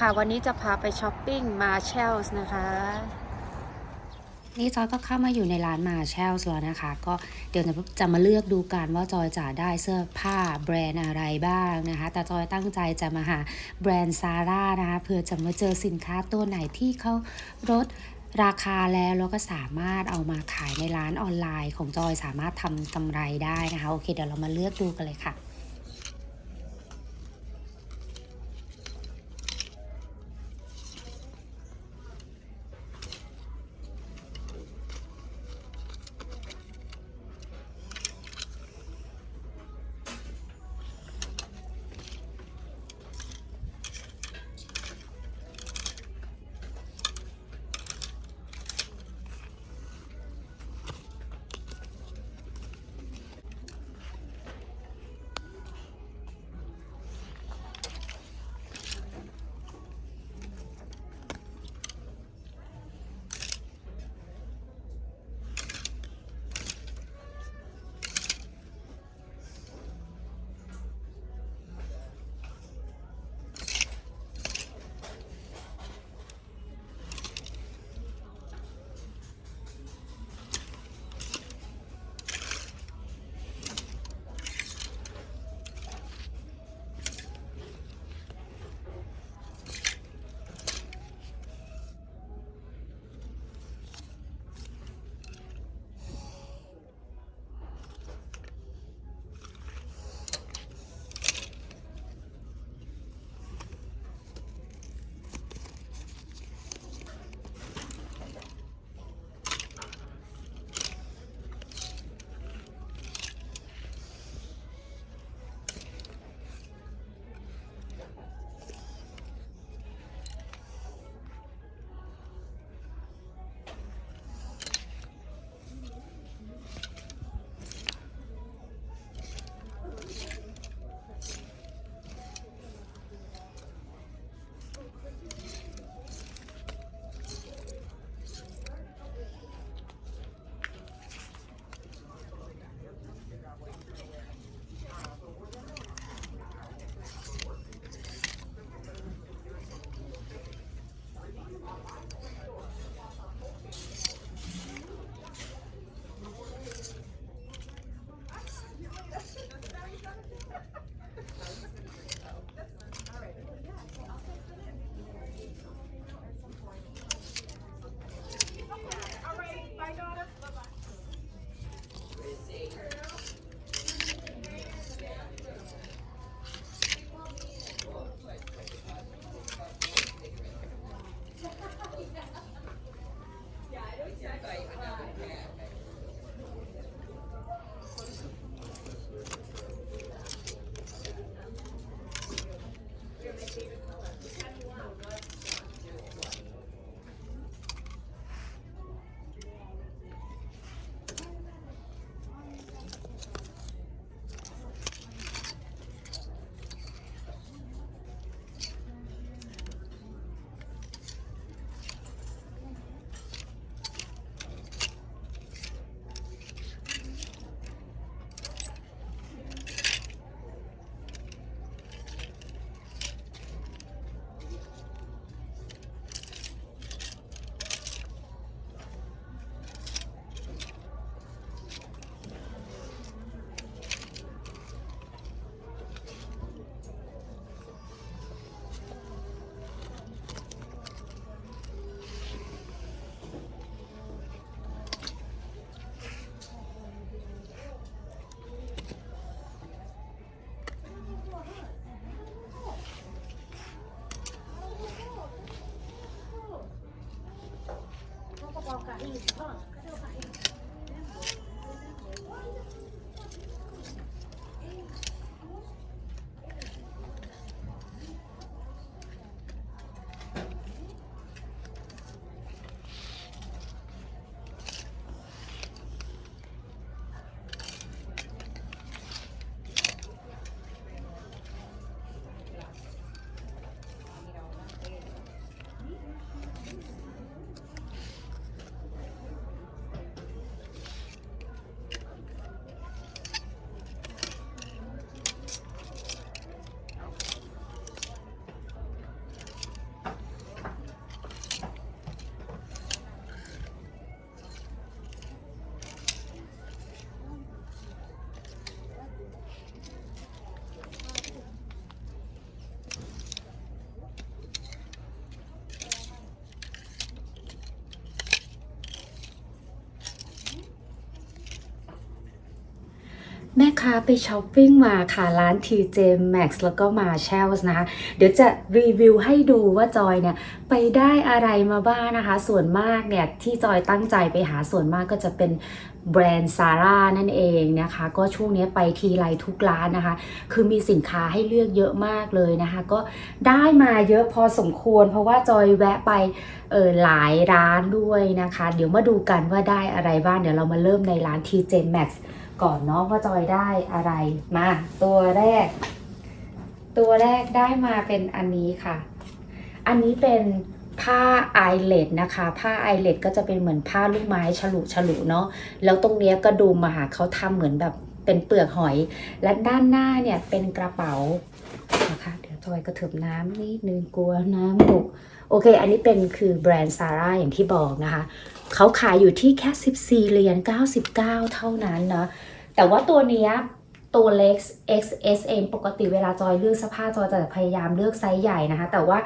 ค่ะ วันนี้จะพาไปช้อปปิ้งมาเชลส์นะคะ นี่จอยก็เข้ามาอยู่ในร้านมาแชลส์แล้วนะคะ ก็เดี๋ยวจะมาเลือกดูกันว่าจอยจะได้เสื้อผ้าแบรนด์อะไรบ้างนะคะ แต่จอยตั้งใจจะมาหาแบรนด์ซาร่านะคะเพื่อจะมาเจอสินค้าตัวไหนที่เขาลดราคาแล้วแล้วก็สามารถเอามาขายในร้านออนไลน์ของจอยสามารถทำกำไรได้นะคะ โอเค เดี๋ยวเรามาเลือกดูกันเลยค่ะ いいです。 คะไปช้อปปิ้งมาค่ะ ร้าน TJ Maxx แล้วก็ Marshalls นะคะ เดี๋ยวจะรีวิวให้ดูว่าจอยเนี่ย ไปได้อะไรมาบ้างนะคะ ส่วนมากเนี่ย ที่จอยตั้งใจไปหาส่วนมากก็จะเป็นแบรนด์ซาร่านั่นเองนะคะ ก็ช่วงนี้ไปทีไรทุกร้านนะคะ คือมีสินค้าให้เลือกเยอะมากเลยนะคะ ก็ได้มาเยอะพอสมควร เพราะว่าจอยแวะไปเออหลายร้านด้วยนะคะ เดี๋ยวมาดูกันว่าได้อะไรบ้างเดี๋ยวเรามาเริ่มในร้าน TJ Maxx ก่อนเนาะว่าจอยได้อะไรมาตัวแรก ตัวแรกได้มาเป็นอันนี้ค่ะ อันนี้เป็นผ้าไอเลดนะคะ ผ้าไอเลดก็จะเป็นเหมือนผ้าลูกไม้ฉลุฉลุเนาะแล้วตรงเนี้ยกระดุมมาหาเขาทำเหมือนแบบเป็นเปลือกหอย และด้านหน้าเนี่ยเป็นกระเป๋านะคะเดี๋ยวจอยกระเถิบน้ำนิดนึงกลัวน้ำหกโอเค อันนี้เป็นคือแบรนด์ซาร่าอย่างที่บอกนะคะ เขาขายอยู่ที่แค่ 14เหรียญ99 เท่านั้นนะ แต่ว่าตัวเนี้ยตัวเล็ก XS เองปกติเวลาจอยเลือกเสื้อผ้าจอยจะพยายามเลือกไซส์ใหญ่นะคะ แต่ว่า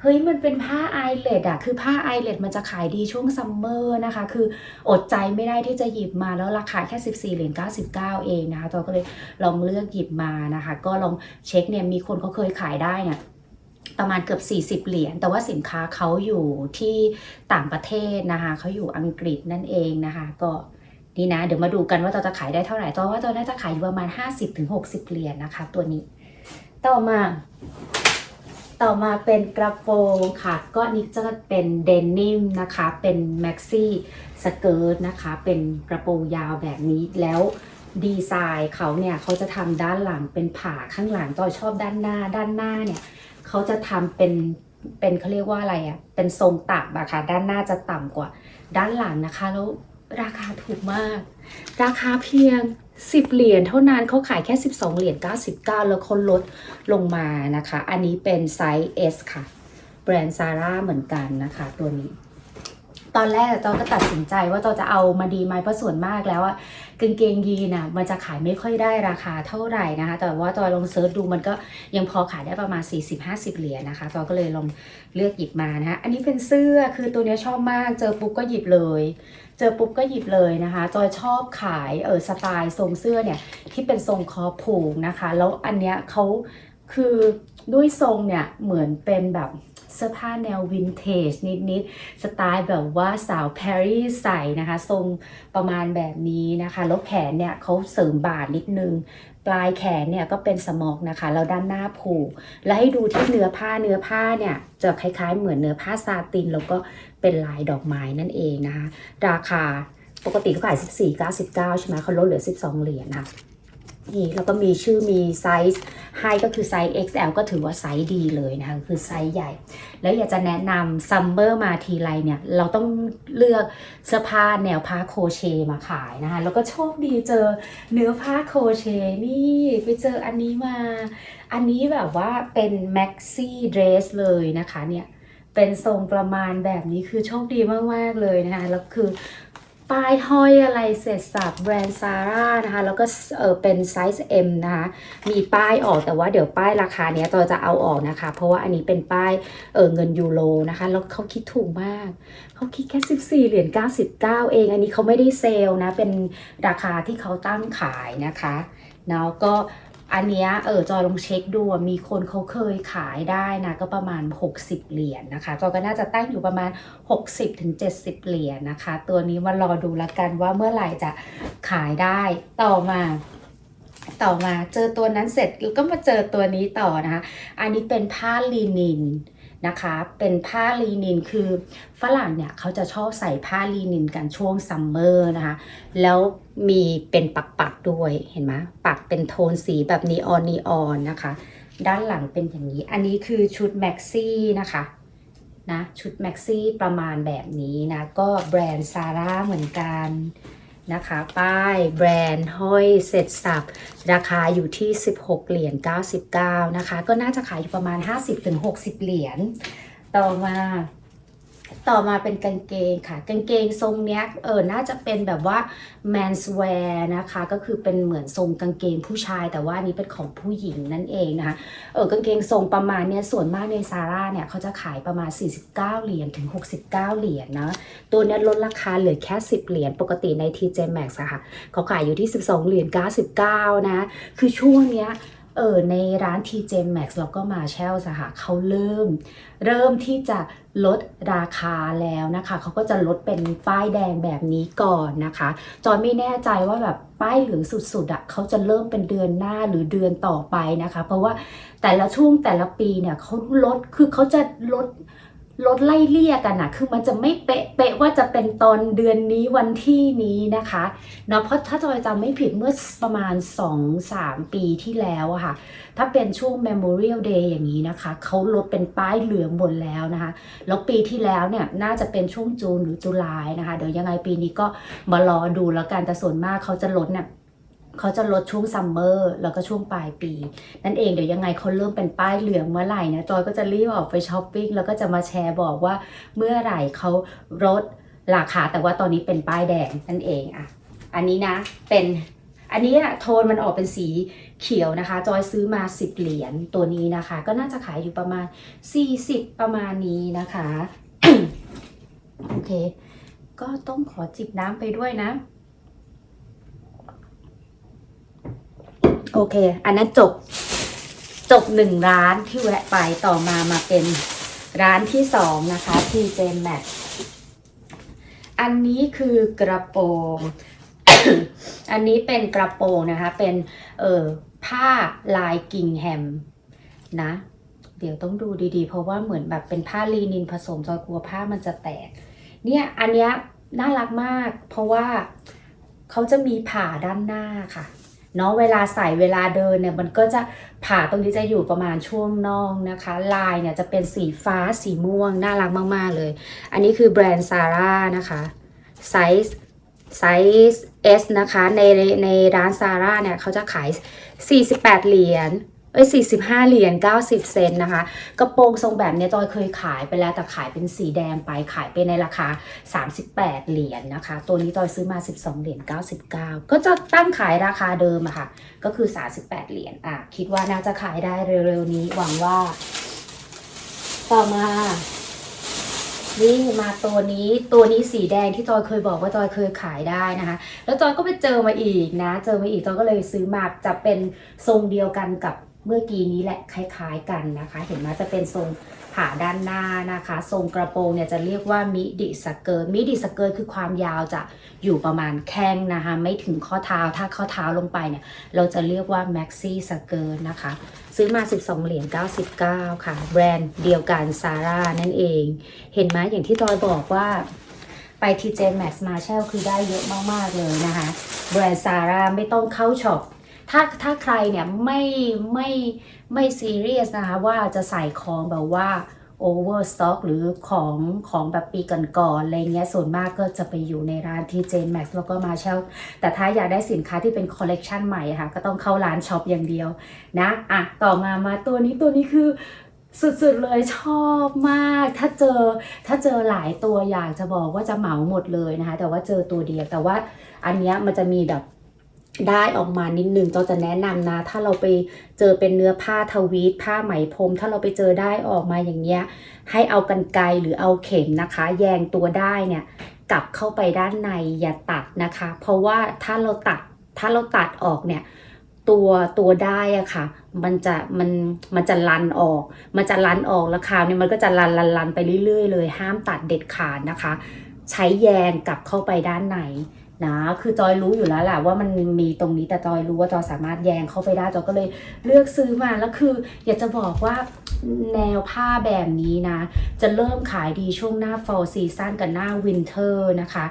เฮ้ยมันเป็นผ้าไอเลดอะคือผ้าไอเลดมันจะขายดีช่วงซัมเมอร์นะคะ คืออดใจไม่ได้ที่จะหยิบมาแล้วราคาแค่ 14เหรียญ99 เองนะคะจอยก็เลยลองเลือกหยิบมานะคะ ก็ลองเช็คเนี่ยมีคนเขาเคยขายได้เนี่ย ประมาณเกือบ 40 เหรียญ แต่ว่าสินค้าเขาอยู่ที่ต่างประเทศนะคะเขาอยู่อังกฤษนั่นเองนะคะ ก็นี่นะ เดี๋ยวมาดูกันว่าเราจะขายได้เท่าไหร่จอยว่าจอยน่าจะขายอยู่ประมาณ 50-60 เหรียญนะคะ ตัวนี้ ต่อมา ต่อมาเป็นกระโปรงค่ะ ก็นนี้จะเป็นเดนิมนะคะ เป็นแม็กซี่สเกิร์ตนะคะ เป็นกระโปรงยาวแบบนี้แล้วดีไซน์เขาเนี่ยเขาจะทำด้านหลังเป็นผ่าข้างหลังจอยชอบด้านหน้าด้านหน้าเนี่ย เขาจะทำเป็นเป็นเขาเรียกว่าอะไรอะ่ะ เป็นทรงต่ำอะค่ะ ด้านหน้าจะต่ำกว่า ด้านหลังนะคะ แล้วราคาถูกมาก ราคาเพียง 10 เหรียญเท่านั้นเขาขายแค่ 12 เหรียญ99 แล้วคนลดลงมานะคะ อันนี้เป็นไซส์ S ค่ะ แบรนด์ซาร่าเหมือนกันนะคะ ตัวนี้ ตอนแรกจอก็ตัดสินใจว่าจอจะเอามาดีไหมเพราะส่วนมากแล้วอะกางเกงยีนอะมันจะขายไม่ค่อยได้ราคาเท่าไหร่นะคะ แต่ว่าจอยลองเซิร์ชดูมันก็ยังพอขายได้ประมาณ 40-50 เหรียญนะคะจอยก็เลยลองเลือกหยิบมานะคะอันนี้เป็นเสื้อคือตัวเนี้ยชอบมาก เจอปุ๊บก็หยิบเลย เจอปุ๊บก็หยิบเลยนะคะ จอยชอบขายเออสไตล์ทรงเสื้อเนี่ยที่เป็นทรงคอผูกนะคะ แล้วอันเนี้ยเขาคือด้วยทรงเนี่ยเหมือนเป็นแบบ เสื้อผ้าแนววินเทจนิดๆ สไตล์แบบว่าสาวแพรรี่ใส่นะคะ ทรงประมาณแบบนี้นะคะแล้วแขนเนี่ยเขาเสริมบาทนิดนึง ปลายแขนเนี่ยก็เป็นสมอกนะคะ แล้วด้านหน้าผูก แล้วให้ดูที่เนื้อผ้าเนื้อผ้าเนี่ยจะคล้ายๆ เหมือนเนื้อผ้าซาติน แล้วก็เป็นลายดอกไม้นั่นเองนะคะ ราคาปกติเขาขาย 14.99 ใช่ไหมเขาลดเหลือ 12 เหรียญนะ นี่แล้วก็มีชื่อมีไซส์ให้ก็คือไซส์ XL ก็ถือว่าไซส์ดีเลยนะคะคือไซส์ใหญ่ แล้วอยากจะแนะนำซัมเมอร์มาทีไรเนี่ย เราต้องเลือกเสื้อผ้าแนวผ้าโคเชมาขายนะคะ แล้วก็โชคดีเจอเนื้อผ้าโคเชนี่ไปเจออันนี้มา อันนี้แบบว่าเป็นแม็กซี่เดรสเลยนะคะเนี่ยเป็นทรงประมาณแบบนี้คือโชคดีมาก ๆ เลยนะคะ แล้วคือ ป้ายห้อยอะไรเสร็จสับแบรนด์ซาร่านะคะ แล้วก็เออเป็นไซส์ M นะคะ มีป้ายออกแต่ว่าเดี๋ยวป้ายราคาเนี้ยจอยจะเอาออกนะคะ เพราะว่าอันนี้เป็นป้ายเออเงินยูโรนะคะ แล้วเขาคิดถูกมาก เขาคิดแค่ 14 เหรียญ 99 เอง อันนี้เขาไม่ได้เซลล์นะ เป็นราคาที่เขาตั้งขายนะคะ แล้วก็ อันเนี้ยเออจอยลองเช็คดูมีคนเขาเคยขายได้นะก็ประมาณ 60 เหรียญนะคะจอยก็น่าจะตั้งอยู่ประมาณ 60-70ถึงเหรียญนะคะ ตัวนี้มารอดูละกันว่าเมื่อไหร่จะขายได้ต่อมาต่อมาเจอตัวนั้นเสร็จก็มาเจอตัวนี้ต่อนะคะ อันนี้เป็นผ้าลินิน นะคะ เป็นผ้าลีนินคือฝรั่งเนี่ยเขาจะชอบใส่ผ้าลีนินกันช่วงซัมเมอร์นะคะ แล้วมีเป็นปักๆด้วยเห็นไหมปักเป็นโทนสีแบบนีออนนีออนนะคะ ด้านหลังเป็นอย่างนี้ อันนี้คือชุดแม็กซี่นะคะนะชุดแม็กซี่ประมาณแบบนี้นะ ก็แบรนด์ซาร่าเหมือนกัน นะคะ ป้ายแบรนด์ห้อยเสร็จสับ ราคาอยู่ที่ 16 เหรียญ 99 นะคะ ก็น่าจะขายอยู่ประมาณ 50-60 เหรียญ ต่อมา ต่อมาเป็นกางเกงค่ะ กางเกงทรงเนี้ยเออน่าจะเป็นแบบว่า menswear นะคะ ก็คือเป็นเหมือนทรงกางเกงผู้ชาย แต่ว่านี้เป็นของผู้หญิงนั่นเองนะคะเออกางเกงทรงประมาณเนี้ยส่วนมากในซาร่าเนี่ยเขาจะขายประมาณ 49 เหรียญถึง 69 เหรียญนะตัวเนี้ยลดราคาเหลือแค่ 10 เหรียญปกติใน TJ Maxx อะค่ะเขาขายอยู่ที่ 12 เหรียญ99 นะ คือช่วงเนี้ยเออในร้าน TJ Maxx แล้วก็มาเชลสค่ะเขาเริ่ม เริ่มที่จะ ลดราคาแล้วนะคะ เขาก็จะลดเป็นป้ายแดงแบบนี้ก่อนนะคะ จอยไม่แน่ใจว่าแบบป้ายเหลืองสุดๆอะ่ะเขาจะเริ่มเป็นเดือนหน้าหรือเดือนต่อไปนะคะ เพราะว่าแต่ละช่วงแต่ละปีเนี่ยเขาลดคือเขาจะลด ลดไล่เลี่ยกันนะคือมันจะไม่เป๊ะเป๊ะว่าจะเป็นตอนเดือนนี้วันที่นี้นะคะเนาะเพราะถ้าจอยจำไม่ผิดเมื่อประมาณ 2-3 ปีที่แล้วอะค่ะ ถ้าเป็นช่วง Memorial Day อย่างนี้นะคะ เขาลดเป็นป้ายเหลืองหมดแล้วนะคะ แล้วปีที่แล้วเนี่ยน่าจะเป็นช่วงจูนหรือจุลายนะคะ เดี๋ยวยังไงปีนี้ก็มารอดูแล้วกันแต่ส่วนมากเขาจะลดเนี่ย เขาจะลดช่วงซัมเมอร์แล้วก็ช่วงปลายปี นั่นเองเดี๋ยวยังไงเขาเริ่มเป็นป้ายเหลืองเมื่อไหร่นะจอยก็จะรีบออกไปช้อปปิ้งแล้วก็จะมาแชร์บอกว่าเมื่อไหร่เขาลดราคาแต่ว่าตอนนี้เป็นป้ายแดงนั่นเองอะอันนี้นะเป็นอันนี้อะโทนมันออกเป็นสีเขียวนะคะ จอยซื้อมา 10 เหรียญตัวนี้นะคะ ก็น่าจะขายอยู่ประมาณ 40 ประมาณนี้นะคะ โอเค ก็ต้องขอจิบน้ำไปด้วยนะ โอเค อันนั้นจบ จบหนึ่งร้านที่แวะไปต่อมามาเป็นร้านที่สองนะคะ TJ Maxx อันนี้คือกระโปรง อันนี้เป็นกระโปรงนะคะ เป็นเออผ้าลายกิ่งแฮมนะ เดี๋ยวต้องดูดีๆ เพราะว่าเหมือนแบบเป็นผ้าลีนินผสมจอยกลัวผ้ามันจะแตก เนี่ยอันเนี้ยน่ารักมาก เพราะว่าเขาจะมีผ่าด้านหน้าค่ะ เนาะเวลาใส่เวลาเดินเนี่ยมันก็จะผ่าตรงนี้จะอยู่ประมาณช่วงน่องนะคะ ลายเนี่ยจะเป็นสีฟ้าสีม่วง น่ารักมาก ๆ เลย อันนี้คือแบรนด์ซาร่านะคะไซส์ไซส์ S นะคะ ในในร้านซาร่าเนี่ยเขาจะขาย 48 เหรียญ อ้ย45 เหรียญ 90 เซนนะคะ กระโปรงทรงแบบเนี้ยจอยเคยขายไปแล้วแต่ขายเป็นสีแดงไปขายไปในราคา 38 เหรียญนะคะ ตัวนี้จอยซื้อมา 12 เหรียญ 99 ก็จะตั้งขายราคาเดิมอะค่ะ ก็คือ 38 เหรียญอะคิดว่าน่าจะขายได้เร็วๆนี้หวังว่า ต่อมานี่มาตัวนี้ตัวนี้สีแดงที่จอยเคยบอกว่าจอยเคยขายได้นะคะ แล้วจอยก็ไปเจอมาอีกนะ เจอมาอีกจอยก็เลยซื้อมาจะเป็นทรงเดียวกันกับ เมื่อกี้นี้แหละคล้ายๆกันนะคะ เห็นไหมจะเป็นทรงผ่าด้านหน้านะคะ ทรงกระโปรงเนี่ยจะเรียกว่ามิดิสเกิร์ตมิดิสเกิร์ตคือความยาวจะอยู่ประมาณแข้งนะคะ ไม่ถึงข้อเท้าถ้าข้อเท้าลงไปเนี่ย เราจะเรียกว่าแม็กซี่สเกิร์ตนะคะ ซื้อมา 12 เหรียญ99 ค่ะ แบรนด์เดียวกันซาร่านั่นเอง เห็นไหมอย่างที่จอยบอกว่าไป TJ Maxx Marshall คือได้เยอะมาก ๆ เลยนะคะ แบรนด์ซาร่าไม่ต้องเข้าช็อป ถ้าถ้าใครเนี่ยไม่ไม่ไม่ซีเรียสนะคะว่าจะใส่ของแบบว่าโอเวอร์สต็อกหรือของของแบบปีก่อนๆอะไรเงี้ยส่วนมากก็จะไปอยู่ในร้าน TJ Maxx แล้วก็ Marshall แต่ถ้าอยากได้สินค้าที่เป็นคอลเลกชันใหม่ค่ะ ก็ต้องเข้าร้านช็อปอย่างเดียวนะอะต่อมามาตัวนี้ตัวนี้คือสุดๆเลยชอบมาก ถ้าเจอถ้าเจอหลายตัวอยากจะบอกว่าจะเหมาหมดเลยนะคะ แต่ว่าเจอตัวเดียวแต่ว่าอันเนี้ยมันจะมีแบบ ได้ออกมานิดนึงเราจะแนะนำนะ ถ้าเราไปเจอเป็นเนื้อผ้าทวีตผ้าไหมพรม ถ้าเราไปเจอได้ออกมาอย่างเงี้ย ให้เอากันไกรหรือเอาเข็มนะคะ แยงตัวได้เนี่ยกลับเข้าไปด้านในอย่าตัดนะคะ เพราะว่าถ้าเราตัดถ้าเราตัดออกเนี่ยตัวตัวได้อะค่ะ มันจะมันมันจะลันออก มันจะลันออกแล้วคราวนี้มันก็จะลันลันลันไปเรื่อยๆ เลย ห้ามตัดเด็ดขาดนะคะ ใช้แยงกลับเข้าไปด้านใน นะคือจอยรู้อยู่แล้วแหละว่ามันมีตรงนี้แต่จอยรู้ว่าจอยสามารถแยงเข้าไปได้จอยก็เลยเลือกซื้อมาแล้วคือ อยากจะบอกว่าแนวผ้าแบบนี้นะ จะเริ่มขายดีช่วงหน้า fall season กับหน้า winter นะคะ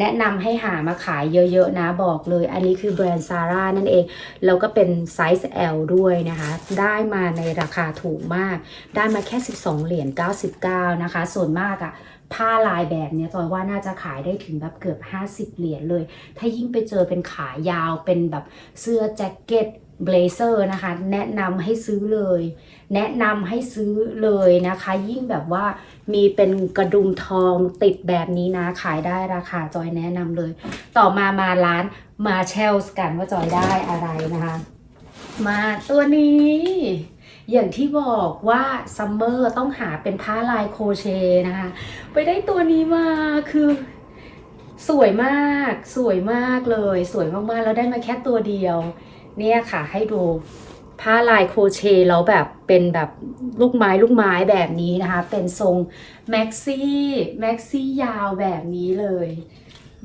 แนะนำให้หามาขายเยอะๆนะบอกเลย อันนี้คือแบรนด์ซาร่านั่นเอง แล้วก็เป็นไซส์ L ด้วยนะคะ ได้มาในราคาถูกมาก ได้มาแค่ 12 เหรียญ 99 นะคะ ส่วนมากอะ ผ้าลายแบบเนี้ยจอยว่าน่าจะขายได้ถึงแบบเกือบ 50 เหรียญเลย ถ้ายิ่งไปเจอเป็นขายาวเป็นแบบเสื้อแจ็คเก็ตเบลเซอร์นะคะ แนะนำให้ซื้อเลย แนะนำให้ซื้อเลยนะคะ ยิ่งแบบว่ามีเป็นกระดุมทองติดแบบนี้นะ ขายได้ราคาจอยแนะนำเลย ต่อมามาร้านมาเชลส์กันว่าจอยได้อะไรนะคะ มาตัวนี้ อย่างที่บอกว่าซัมเมอร์ต้องหาเป็นผ้าลายโคเชนะคะ ไปได้ตัวนี้มาคือ สวยมาก สวยมากเลย สวยมากๆ แล้วได้มาแค่ตัวเดียว เนี่ยค่ะ ให้ดูผ้าลายโคเชแล้วแบบเป็นแบบลูกไม้ลูกไม้แบบนี้นะคะ เป็นทรงแม็กซี่แม็กซี่ยาวแบบนี้เลย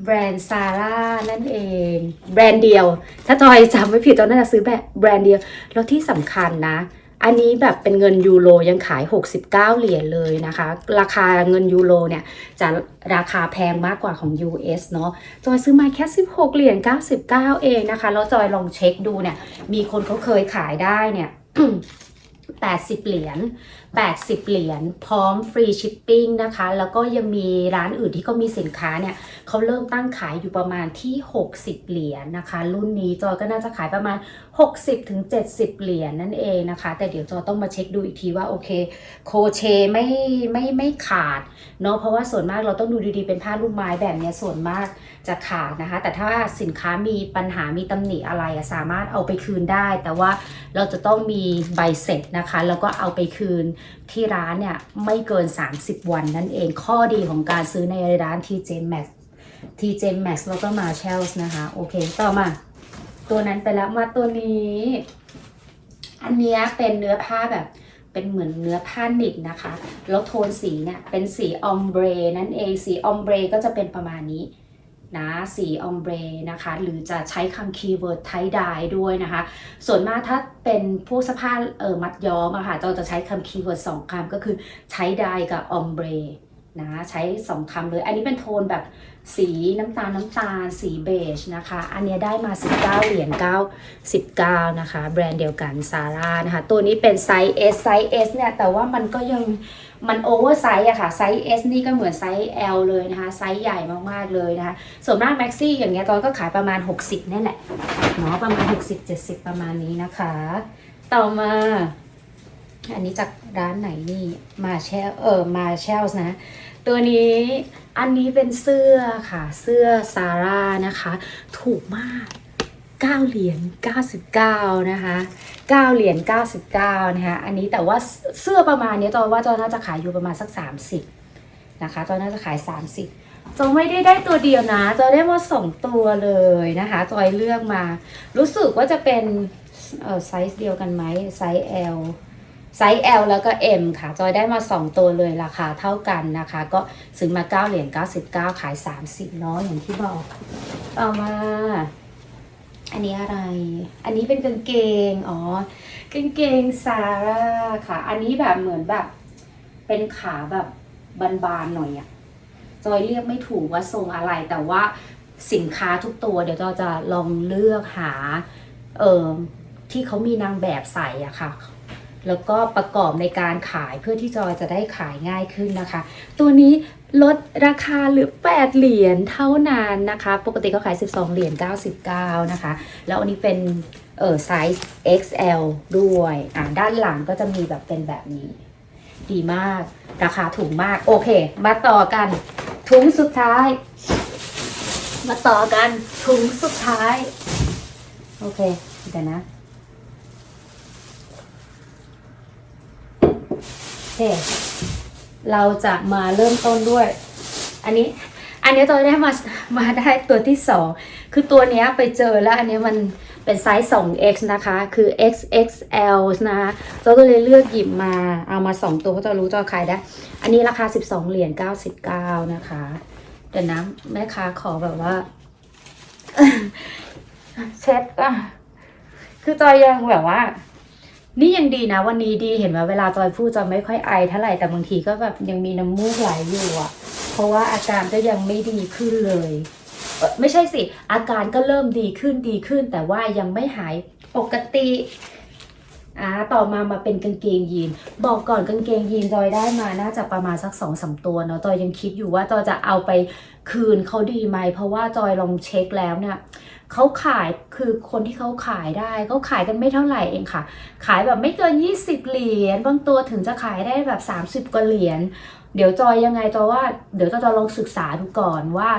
แบรนด์ซาร่านั่นเอง แบรนด์เดียว ถ้าจอยจำไม่ผิดตอนน่าจะซื้อแบบแบรนด์เดียว แล้วที่สำคัญนะ อันนี้แบบเป็นเงินยูโรยังขาย 69 เหรียญเลยนะคะ ราคาเงินยูโรเนี่ยจะราคาแพงมากกว่าของ US เนาะจอยซื้อมาแค่ 16 เหรียญ99 เองนะคะ แล้วจอยลองเช็คดูเนี่ย มีคนเขาเคยขายได้เนี่ย80 เหรียญ 80 เหรียญ พร้อมฟรีชิปปิ้งนะคะ แล้วก็ยังมีร้านอื่นที่เขามีสินค้าเนี่ย เขาเริ่มตั้งขายอยู่ประมาณที่ 60 เหรียญนะคะ รุ่นนี้จอยก็น่าจะขายประมาณ 60ถึง70เหรียญนั่นเองนะคะ แต่เดี๋ยวจอยต้องมาเช็คดูอีกทีว่าโอเค โคเชไม่ไม่ไม่ขาดเนาะเพราะว่าส่วนมากเราต้องดูดีๆเป็นผ้าลูกไม้แบบนี้ส่วนมากจะขาดนะคะ แต่ถ้าสินค้ามีปัญหามีตำหนิอะไรสามารถเอาไปคืนได้ แต่ว่าเราจะต้องมีใบเสร็จนะคะ แล้วก็เอาไปคืนที่ร้านเนี่ยไม่เกิน 30 วันนั่นเองข้อดีของการซื้อในร้าน TJ Maxx TJ Maxx แล้วก็ Marshalls นะคะ โอเค ต่อมา ตัวนั้นไปแล้วมาตัวนี้ อันเนี้ยเป็นเนื้อผ้าแบบเป็นเหมือนเนื้อผ้าหนิบนะคะ แล้วโทนสีเนี่ย เป็นสีออมเบรนั่นเอง สีออมเบรก็จะเป็นประมาณนี้นะสีออมเบรนะคะ หรือจะใช้คำคีย์เวิร์ดไทดายด้วยนะคะ ส่วนมากถ้าเป็นผู้สภาพเออมัดย้อมอะค่ะเราจะใช้คำคีย์เวิร์ดสองคำก็คือใช้ดายกับออมเบร นะใช้สองคำเลย อันนี้เป็นโทนแบบสีน้ำตาลน้ำตาล สีเบจนะคะ อันนี้ได้มา 19 เหรียญ9 19 นะคะ แบรนด์เดียวกันซาร่านะคะ ตัวนี้เป็นไซส์ S ไซส์ S เนี่ย แต่ว่ามันก็ยังมันโอเวอร์ไซส์อะค่ะ ไซส์ S นี่ก็เหมือนไซส์ L เลยนะคะ ไซส์ใหญ่มาก ๆ เลยนะคะ ส่วนมากแม็กซี่อย่างเงี้ยตอนก็ขายประมาณ 60นี่แหละเนาะประมาณ 60-70 ประมาณนี้นะคะ ต่อมาอันนี้จากร้านไหนนี่มาแชลเออมาแชลนะ ตัวนี้อันนี้เป็นเสื้อค่ะ เสื้อซาร่านะคะ ถูกมาก9เหรียญ99 นะคะ9เหรียญ99 นะคะ อันนี้แต่ว่าเสื้อประมาณนี้จอยว่าจอยน่าจะขายอยู่ประมาณสัก 30 นะคะจอยน่าจะขาย 30จอยไม่ได้ได้ตัวเดียวนะจอยได้มาสองตัวเลยนะคะจอยเลือกมา รู้สึกว่าจะเป็นเออไซส์เดียวกันไหมไซส์ L ไซส์ L แล้วก็ M ค่ะ จอยได้มา 2 ตัวเลยราคาเท่ากันนะคะ ก็ซื้อมา 9 เหรียญ 99 ขาย 30เนาะอย่างที่บอก ต่อมา อันนี้อะไร อันนี้เป็นกางเกง อ๋อกางเกงซาร่าค่ะ อันนี้แบบเหมือนแบบ เป็นขาแบบบานๆหน่อยอะจอยเรียกไม่ถูกว่าทรงอะไร แต่ว่าสินค้าทุกตัว เดี๋ยวจอยจะลองเลือกหา เออที่เขามีนางแบบใส่อะค่ะ แล้วก็ประกอบในการขายเพื่อที่จอยจะได้ขายง่ายขึ้นนะคะ ตัวนี้ลดราคาหรือ 8 เหรียญเท่านั้นนะคะ ปกติก็ขาย 12 เหรียญ99 นะคะ แล้วอันนี้เป็นเออไซส์ XL ด้วยอ่าด้านหลังก็จะมีแบบเป็นแบบนี้ ดีมาก ราคาถูกมาก โอเค มาต่อกัน ถุงสุดท้าย มาต่อกันถุงสุดท้าย โอเคเดี๋ยวนะ โอ เค เราจะมาเริ่มต้นด้วย อันนี้ อันนี้ตัวได้มา มาได้ตัวที่สอง คือตัวเนี้ยไปเจอแล้วอันนี้มันเป็นไซส์ 2x นะคะ คือ XXL นะคะเราก็เลยเลือกหยิบมา เอามา 2 ตัวเพราะจะรู้จะขายได้ อันนี้ราคา 12 เหรียญ 99 นะคะ เดี๋ยวนะแม่ค้าขอแบบว่า เช็ดอะคือจอยยังแบบว่า นี่ยังดีนะ วันนี้ดีเห็นไหมเวลาจอยพูดจอยไม่ค่อยไอเท่าไหร่แต่บางทีก็แบบยังมีน้ำมูกไหลอยู่อะเพราะว่าอาการก็ยังไม่ดีขึ้นเลยเอ่อไม่ใช่สิ อาการก็เริ่มดีขึ้นดีขึ้น แต่ว่ายังไม่หายปกติอ่าต่อมามาเป็นกางเกงยีน บอกก่อนกางเกงยีนจอยได้มาน่าจะประมาณสักสองสามตัวเนาะจอยยังคิดอยู่ว่าจอยจะเอาไปคืนเขาดีไหมเพราะว่าจอยลองเช็คแล้วเนี่ย เขาขายคือคนที่เขาขายได้เขาขายกันไม่เท่าไหร่เองค่ะ ขายแบบไม่เกิน 20 เหรียญบางตัวถึงจะขายได้แบบ 30กว่าเหรียญเดี๋ยวจอยยังไงจอยว่าเดี๋ยวจอยจะลองศึกษาดูก่อนว่า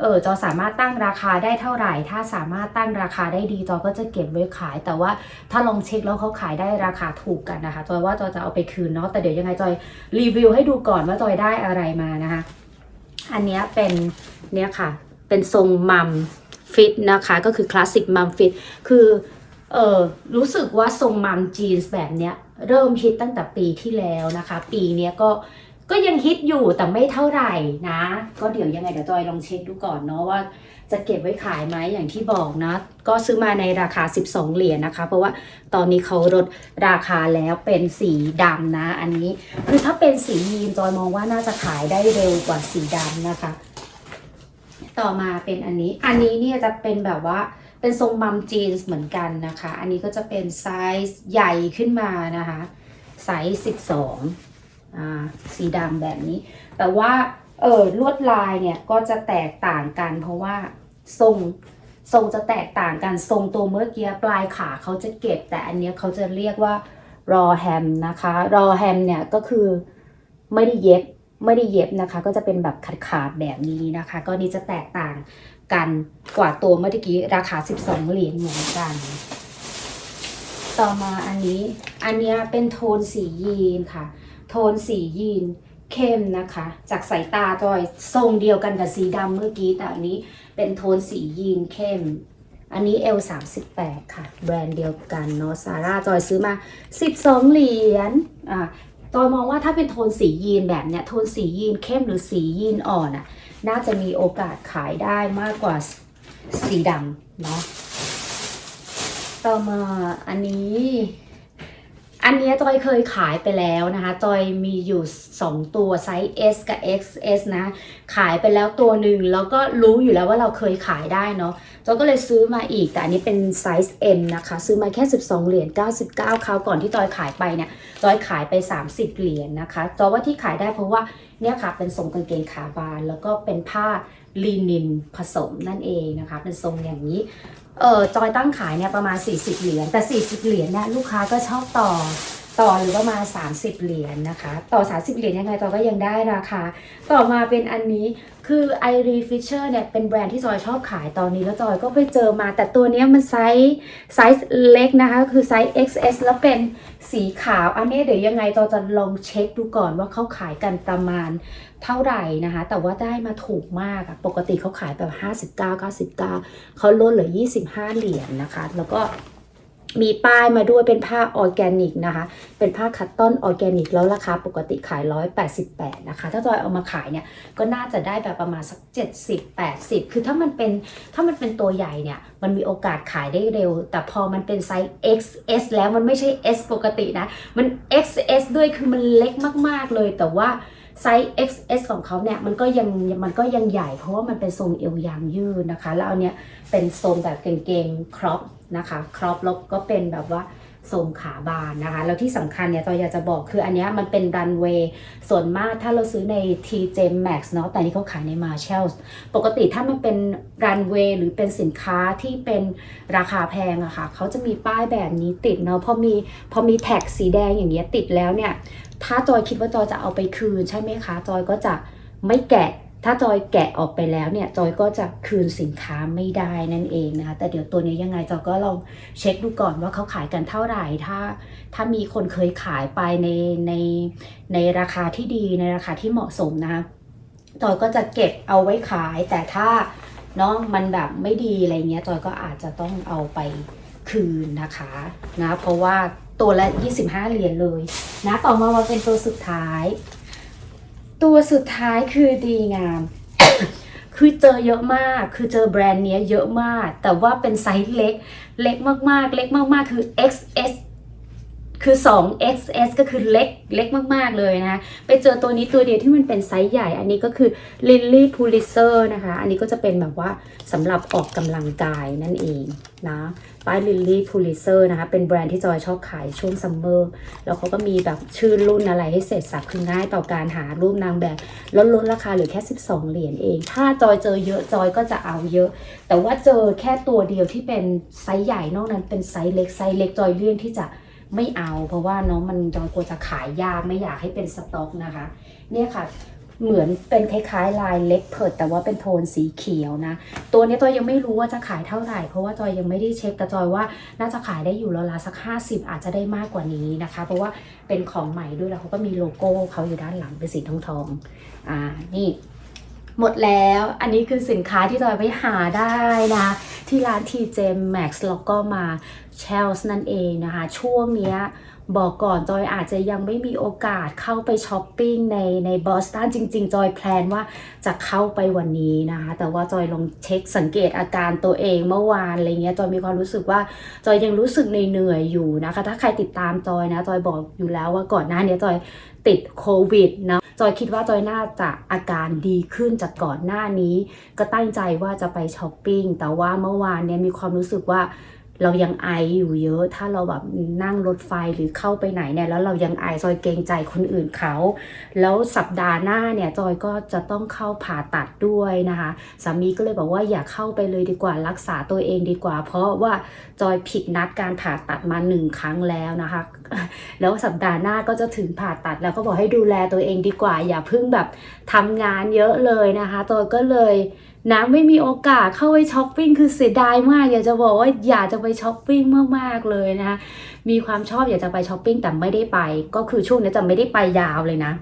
เออจอสามารถตั้งราคาได้เท่าไหร่ ถ้าสามารถตั้งราคาได้ดีจอก็จะเก็บไว้ขาย แต่ว่าถ้าลองเช็คแล้วเขาขายได้ราคาถูกกันนะคะจอยว่าจอยจะเอาไปคืนเนาะแต่เดี๋ยวยังไงจอยรีวิวให้ดูก่อนว่าจอยได้อะไรมานะคะ อันนี้เป็นเนี่ยค่ะ เป็นทรงมัม ฟิตนะคะก็คือคลาสสิกมัมฟิตคือเออรู้สึกว่าทรงมัมจีนส์แบบเนี้ยเริ่มฮิตตั้งแต่ปีที่แล้วนะคะ ปีเนี้ยก็ก็ยังฮิตอยู่แต่ไม่เท่าไหร่นะ ก็เดี๋ยวยังไงเดี๋ยวจอยลองเช็คดูก่อนเนาะว่าจะเก็บไว้ขายไหมอย่างที่บอกนะ ก็ซื้อมาในราคา 12 เหรียญนะคะ เพราะว่าตอนนี้เขาลดราคาแล้วเป็นสีดำนะ อันนี้คือถ้าเป็นสียีนจอยมองว่าน่าจะขายได้เร็วกว่าสีดำนะคะ ต่อมาเป็นอันนี้ อันนี้เนี่ยจะเป็นแบบว่าเป็นทรงมัมจีนส์เหมือนกันนะคะ อันนี้ก็จะเป็นไซส์ใหญ่ขึ้นมานะคะไซส์12อ่าสีดำแบบนี้ แต่ว่าเออลวดลายเนี่ยก็จะแตกต่างกัน เพราะว่าทรงทรงจะแตกต่างกันทรงตัวเมื่อกี้ปลายขาเขาจะเก็บ แต่อันเนี้ยเขาจะเรียกว่ารอแฮมนะคะรอแฮมเนี่ยก็คือไม่ได้เย็บ ไม่ได้เย็บนะคะ ก็จะเป็นแบบขาดๆแบบนี้นะคะ ก็นี่จะแตกต่างกันกว่าตัวเมื่อกี้ราคา 12 เหรียญเหมือนกัน ต่อมาอันนี้ อันนี้เป็นโทนสียีนค่ะ โทนสียีนเข้มนะคะ จากสายตาจอยทรงเดียวกันกับสีดำเมื่อกี้แต่อันนี้เป็นโทนสียีนเข้ม อันนี้ L 3 8 ค่ะ แบรนด์เดียวกันเนาะซาร่าจอยซื้อมา 12 เหรียญอะ ตอยมองว่าถ้าเป็นโทนสียีนแบบเนี้ยโทนสียีนเข้มหรือสียีนอ่อนอะน่าจะมีโอกาสขายได้มากกว่าสีดำเนาะต่อมาอันนี้ อันนี้จอยเคยขายไปแล้วนะคะ จอยมีอยู่ 2 ตัวไซส์ S กับ XS นะ ขายไปแล้วตัวหนึ่งแล้วก็รู้อยู่แล้วว่าเราเคยขายได้เนาะจอยก็เลยซื้อมาอีก แต่อันนี้เป็นไซส์ M นะคะ ซื้อมาแค่ 12 เหรียญ 99 คราวก่อนที่จอยขายไปเนี่ย จอยขายไป 30 เหรียญนะคะ จอยว่าที่ขายได้เพราะว่าเนี่ยค่ะเป็นทรงกางเกงขาบาน แล้วก็เป็นผ้าลีนินผสมนั่นเองนะคะ เป็นทรงอย่างนี้ เออจอยตั้งขายเนี่ยประมาณ 40 เหรียญแต่ 40 เหรียญเนี่ยลูกค้าก็ชอบต่อ ต่อหรือประมาณ 30 เหรียญนะคะ ต่อ 30 เหรียญยังไงจอยก็ยังได้ราคา ต่อมาเป็นอันนี้คือ i r e Fisher เนี่ยเป็นแบรนด์ที่จอยชอบขายตอนนี้แล้วจอยก็ไปเจอมา แต่ตัวนี้มันไซส์ไซส์เล็กนะคะ คือไซส์ XS แล้วเป็นสีขาว อันนี้เดี๋ยวยังไงจอยจะลองเช็คดูก่อนว่าเขาขายกันประมาณเท่าไหร่นะคะ แต่ว่าได้มาถูกมากอะปกติเขาขายแบบ 59 99 เขาลดเหลือ 25 เหรียญนะคะ แล้วก็ มีป้ายมาด้วยเป็นผ้าออร์แกนิกนะคะ เป็นผ้าคัตตอนออร์แกนิกแล้วราคาปกติขาย 188 นะคะ ถ้าจอยเอามาขายเนี่ย ก็น่าจะได้แบบประมาณสัก 70 80 คือถ้ามันเป็นถ้ามันเป็นตัวใหญ่เนี่ย มันมีโอกาสขายได้เร็ว แต่พอมันเป็นไซส์ XS แล้วมันไม่ใช่ S ปกตินะ มัน XS ด้วยคือมันเล็กมาก ๆ เลยแต่ว่า ไซส์ XS ของเขาเนี่ยมันก็ยังมันก็ยังใหญ่เพราะว่ามันเป็นทรงเอวยางยืดนะคะ แล้วอันเนี้ยเป็นทรงแบบเก่งๆครอปนะคะครอปแล้วก็เป็นแบบว่าทรงขาบานนะคะ แล้วที่สำคัญเนี่ยจอยอยากจะบอกคืออันเนี้ยมันเป็นรันเวย์ส่วนมากถ้าเราซื้อใน TJ Max เนาะแต่นี่เขาขายใน Marshall ปกติถ้ามันเป็นรันเวย์หรือเป็นสินค้าที่เป็นราคาแพงอะค่ะเขาจะมีป้ายแบบนี้ติดเนาะพอมีพอมีแท็กสีแดงอย่างเงี้ยติดแล้วเนี่ยถ้าจอยคิดว่าจอยจะเอาไปคืนใช่ไหมคะ จอยก็จะไม่แกะ ถ้าจอยแกะออกไปแล้วเนี่ย จอยก็จะคืนสินค้าไม่ได้นั่นเองนะคะ แต่เดี๋ยวตัวนี้ยังไงจอยก็ลองเช็คดูก่อนว่าเขาขายกันเท่าไหร่ ถ้า ถ้ามีคนเคยขายไปในในในราคาที่ดีในราคาที่เหมาะสมนะคะจอยก็จะเก็บเอาไว้ขาย แต่ถ้าเนาะมันแบบไม่ดีอะไรเงี้ยจอยก็อาจจะต้องเอาไปคืนนะคะนะเพราะว่า ตัวละ 25 เหรียญเลยนะต่อมามาเป็นตัวสุดท้าย ตัวสุดท้ายคือดีงาม คือเจอเยอะมากคือเจอแบรนด์เนี้ยเยอะมาก แต่ว่าเป็นไซส์เล็กเล็กมากๆ เล็กมากๆ คือ XS คือ 2 XS ก็คือเล็กเล็กมาก ๆ เลยนะคะ ไปเจอตัวนี้ตัวเดียวที่มันเป็นไซส์ใหญ่ อันนี้ก็คือ Lily Pulitzer นะคะ อันนี้ก็จะเป็นแบบว่าสำหรับออกกำลังกายนั่นเองนะ ป้าย Lily Pulitzer นะคะ เป็นแบรนด์ที่จอยชอบขายช่วงซัมเมอร์ แล้วเขาก็มีแบบชื่อรุ่นอะไรให้เสร็จสับคือง่ายต่อการหารูปนางแบบลดลดราคาเหลือแค่ 12 เหรียญเอง ถ้าจอยเจอเยอะจอยก็จะเอาเยอะ แต่ว่าเจอแค่ตัวเดียวที่เป็นไซส์ใหญ่นอกนั้นเป็นไซส์เล็กไซส์เล็กจอยเลี่ยงที่จะไม่เอา เพราะว่าน้องมันจอยกลัวจะขายยากไม่อยากให้เป็นสต็อกนะคะ เนี่ยค่ะ เหมือนเป็นคล้ายๆลายเล็กเพิดแต่ว่าเป็นโทนสีเขียวนะ ตัวนี้จอยยังไม่รู้ว่าจะขายเท่าไหร่ เพราะว่าจอยยังไม่ได้เช็คแต่จอยว่าน่าจะขายได้อยู่แล้วละสัก 50 อาจจะได้มากกว่านี้นะคะ เพราะว่าเป็นของใหม่ด้วยแล้วเขาก็มีโลโก้เขาอยู่ด้านหลังเป็นสีทองทองๆอ่านี่หมดแล้ว อันนี้คือสินค้าที่จอยไปหาได้นะ ที่ร้าน TJ Maxx แล้วก็มา Shells นั่นเองนะคะ ช่วงเนี้ย บอกก่อนจอยอาจจะยังไม่มีโอกาสเข้าไปช้อปปิ้งในในบอสตันจริง ๆ จอยแพลนว่าจะเข้าไปวันนี้นะคะ แต่ว่าจอยลองเช็คสังเกตอาการตัวเองเมื่อวานอะไรเงี้ยจอยมีความรู้สึกว่าจอยยังรู้สึกเหนื่อยๆอยู่นะคะ ถ้าใครติดตามจอยนะจอยบอกอยู่แล้วว่าก่อนหน้านี้จอยติดโควิดนะจอยคิดว่าจอยน่าจะอาการดีขึ้นจากก่อนหน้านี้ ก็ตั้งใจว่าจะไปช้อปปิ้งแต่ว่าเมื่อวานเนี่ยมีความรู้สึกว่า เรายังไออยู่เยอะ ถ้าเราแบบนั่งรถไฟหรือเข้าไปไหนเนี่ยแล้วเรายังไอจอยเกรงใจคนอื่นเขา แล้วสัปดาห์หน้าเนี่ยจอยก็จะต้องเข้าผ่าตัดด้วยนะคะสามีก็เลยบอกว่าอย่าเข้าไปเลยดีกว่ารักษาตัวเองดีกว่า เพราะว่าจอยผิดนัดการผ่าตัดมาหนึ่งครั้งแล้วนะคะ แล้วสัปดาห์หน้าก็จะถึงผ่าตัดแล้วก็บอกให้ดูแลตัวเองดีกว่า อย่าเพิ่งแบบทำงานเยอะเลยนะคะจอยก็เลย นะไม่มีโอกาสเข้าไปช้อปปิ้งคือเสียดายมากอยากจะบอกว่าอยากจะไปช้อปปิ้งมากๆเลยนะคะมีความชอบอยากจะไปช้อปปิ้งแต่ไม่ได้ไป ก็คือช่วงนี้จะไม่ได้ไปยาวเลยนะ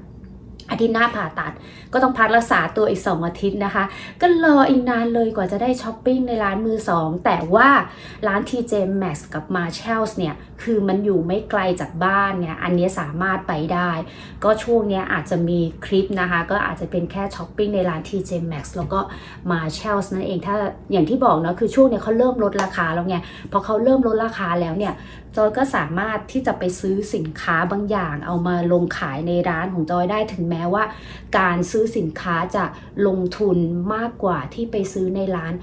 อาทิตย์หน้าผ่าตัด ก็ต้องพักรักษาตัวอีก 2 อาทิตย์นะคะ ก็รออีกนานเลยกว่าจะได้ช้อปปิ้งในร้านมือ 2 แต่ว่าร้าน TJ Maxx กับ Marshalls เนี่ยคือมันอยู่ไม่ไกลจากบ้านเนี่ยอันนี้สามารถไปได้ ก็ช่วงนี้อาจจะมีคลิปนะคะ ก็อาจจะเป็นแค่ช้อปปิ้งในร้าน TJ Maxx แล้วก็ Marshalls นั่นเองถ้าอย่างที่บอกเนาะคือช่วงนี้เขาเริ่มลดราคาแล้วไงพอเขาเริ่มลดราคาแล้วเนี่ยจอยก็สามารถที่จะไปซื้อสินค้าบางอย่าง เอามาลงขายในร้านของจอยได้ถึงแม้ว่า การซื้อื้อสินค้าจะลงทุนมากกว่าที่ไปซื้อในร้าน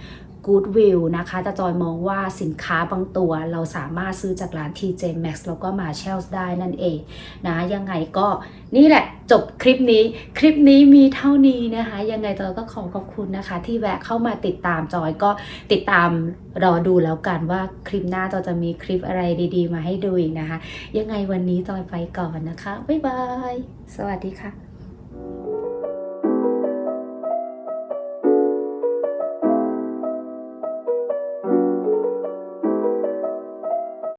Goodwill นะคะแต่จอยมองว่าสินค้าบางตัวเราสามารถซื้อจากร้าน TJ Maxx แล้วก็ Marshalls ได้นั่นเองนะยังไงก็นี่แหละจบคลิปนี้ คลิปนี้มีเท่านี้นะคะ ยังไงจอยก็ขอขอบคุณนะคะ ที่แวะเข้ามาติดตามจอยก็ติดตามรอดูแล้วกันว่าคลิปหน้าจอยจะมีคลิปอะไรดีๆ มาให้ดูอีกนะคะ ยังไงวันนี้จอยไปก่อนนะคะบ๊ายบายสวัสดีค่ะ